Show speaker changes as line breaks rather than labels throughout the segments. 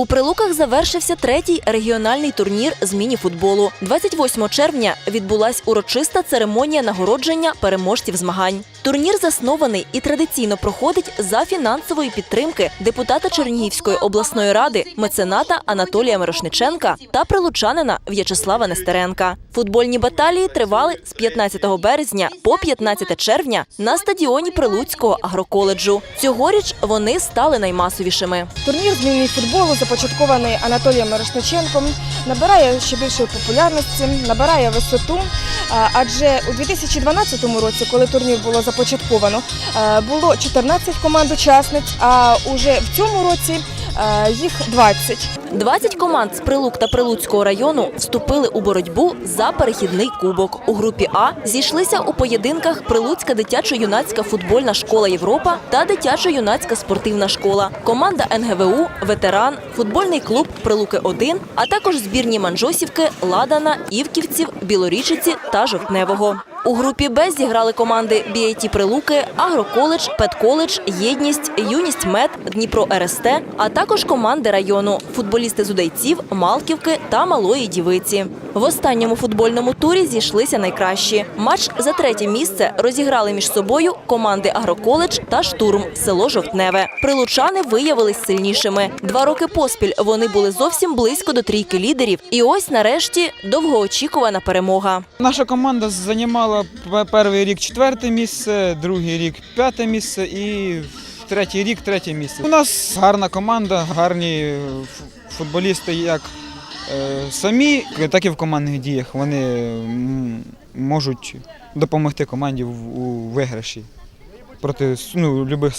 У Прилуках завершився третій регіональний турнір з міні-футболу. 28 червня відбулась урочиста церемонія нагородження переможців змагань. Турнір заснований і традиційно проходить за фінансової підтримки депутата Чернігівської обласної ради, мецената Анатолія Мирошниченка та прилучанина В'ячеслава Нестеренка. Футбольні баталії тривали з 15 березня по 15 червня на стадіоні Прилуцького агроколеджу. Цьогоріч вони стали наймасовішими.
Турнір з міні-футболу, започаткований Анатолієм Мирошниченком, набирає ще більшої популярності, набирає висоту. Адже у 2012 році, коли турнір було започатковано, е, було 14 команд-учасниць, а уже в цьому році е, їх 20.
20 команд з Прилук та Прилуцького району вступили у боротьбу за перехідний кубок. У групі А зійшлися у поєдинках Прилуцька дитячо-юнацька футбольна школа Європа та дитячо-юнацька спортивна школа, команда НГВУ, ветеран, футбольний клуб Прилуки 1 а також збірні Манжосівки, Ладана, Івківців, Білорічиці та Жовтневого. У групі Б зіграли команди BIT Прилуки, Агроколедж, Петколедж, Єдність, Юність Мед, Дніпро РСТ, а також команди району, футболісти з Удайців, Малківки та Малої Дівиці. В останньому футбольному турі зійшлися найкращі. Матч за третє місце розіграли між собою команди Агроколедж та Штурм село Жовтневе. Прилучани виявились сильнішими. Два роки поспіль вони були зовсім близько до трійки лідерів. І ось нарешті довгоочікувана перемога.
Наша команда займала перший рік четверте місце, другий рік п'яте місце і третій рік третє місце. У нас гарна команда, гарні футболісти як е, самі, так і в командних діях. Вони можуть допомогти команді у виграші проти ну, любих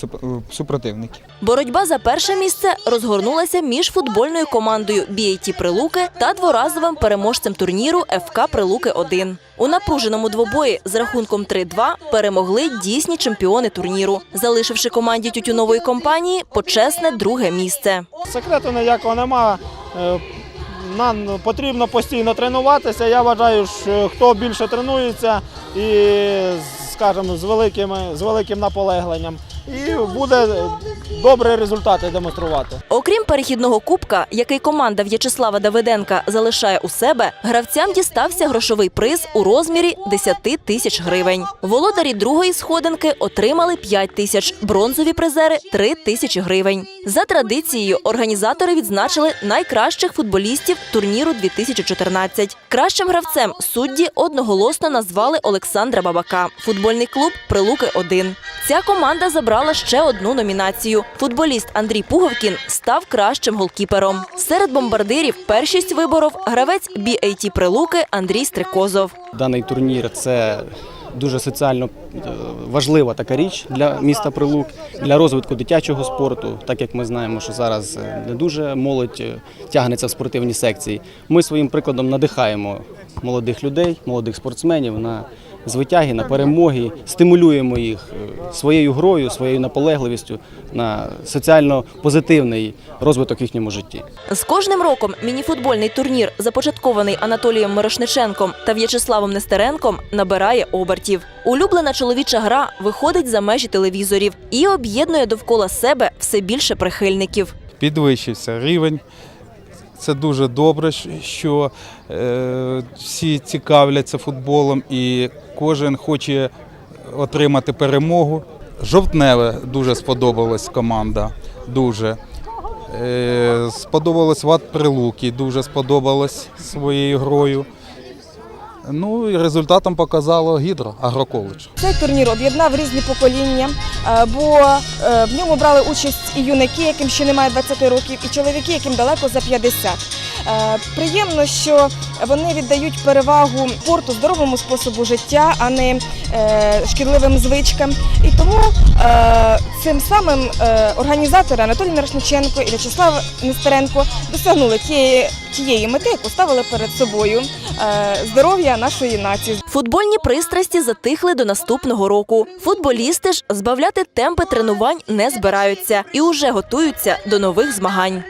супротивників.
Боротьба за перше місце розгорнулася між футбольною командою BAT Прилуки та дворазовим переможцем турніру ФК Прилуки 1 У напруженому двобої з рахунком 3-2 перемогли дійсні чемпіони турніру, залишивши команді тютюнової компанії почесне друге місце.
Секрету ніякого нема. Е, Нам потрібно постійно тренуватися. Я вважаю, що хто більше тренується і, скажімо, з великим, з великим наполегленням, і буде добрі результати демонструвати.
Окрім перехідного кубка, який команда В'ячеслава Давиденка залишає у себе, гравцям дістався грошовий приз у розмірі 10 тисяч гривень. Володарі другої сходинки отримали 5 тисяч, бронзові призери 3 тисячі гривень. За традицією організатори відзначили найкращих футболістів турніру 2014. Кращим гравцем судді одноголосно назвали Олександра Бабака. Футбольний клуб Прилуки 1 Ця команда забрала ще одну номінацію. Футболіст Андрій Пуговкін став кращим голкіпером. Серед бомбардирів першість виборов гравець BAT Прилуки Андрій Стрикозов.
Даний турнір це дуже соціально е, важлива така річ для міста Прилук, для розвитку дитячого спорту, так як ми знаємо, що зараз е, не дуже молодь е, тягнеться в спортивні секції. Ми своїм прикладом надихаємо молодих людей, молодих спортсменів на звитяги, на перемоги, стимулюємо їх е, своєю грою, своєю наполегливістю на соціально позитивний розвиток їхньому житті.
З кожним роком мініфутбольний турнір, започаткований Анатолієм Мирошниченком та В'ячеславом Нестеренком, набирає обертів. Улюблена чоловіча гра виходить за межі телевізорів і об'єднує довкола себе все більше прихильників.
підвищився рівень. Це дуже добре, що е, всі цікавляться футболом і кожен хоче отримати перемогу. Жовтневе дуже сподобалась команда. Дуже. Е, сподобалось Ват Прилуки, дуже сподобалось своєю грою. Ну і результатом показало гідро агроколедж.
Цей турнір об'єднав різні покоління, е, бо е, в ньому брали участь і юнаки, яким ще немає 20 років, і чоловіки, яким далеко за 50. Е, Приємно, що вони віддають перевагу спорту, здоровому способу життя, а не е, шкідливим звичкам. І тому е, цим самим організатори Анатолій Мирошниченко і В'ячеслав Нестеренко досягнули тієї, тієї мети, яку ставили перед собою здоров'я нашої нації.
Футбольні пристрасті затихли до наступного року. Футболісти ж збавляти темпи тренувань не збираються і уже готуються до нових змагань.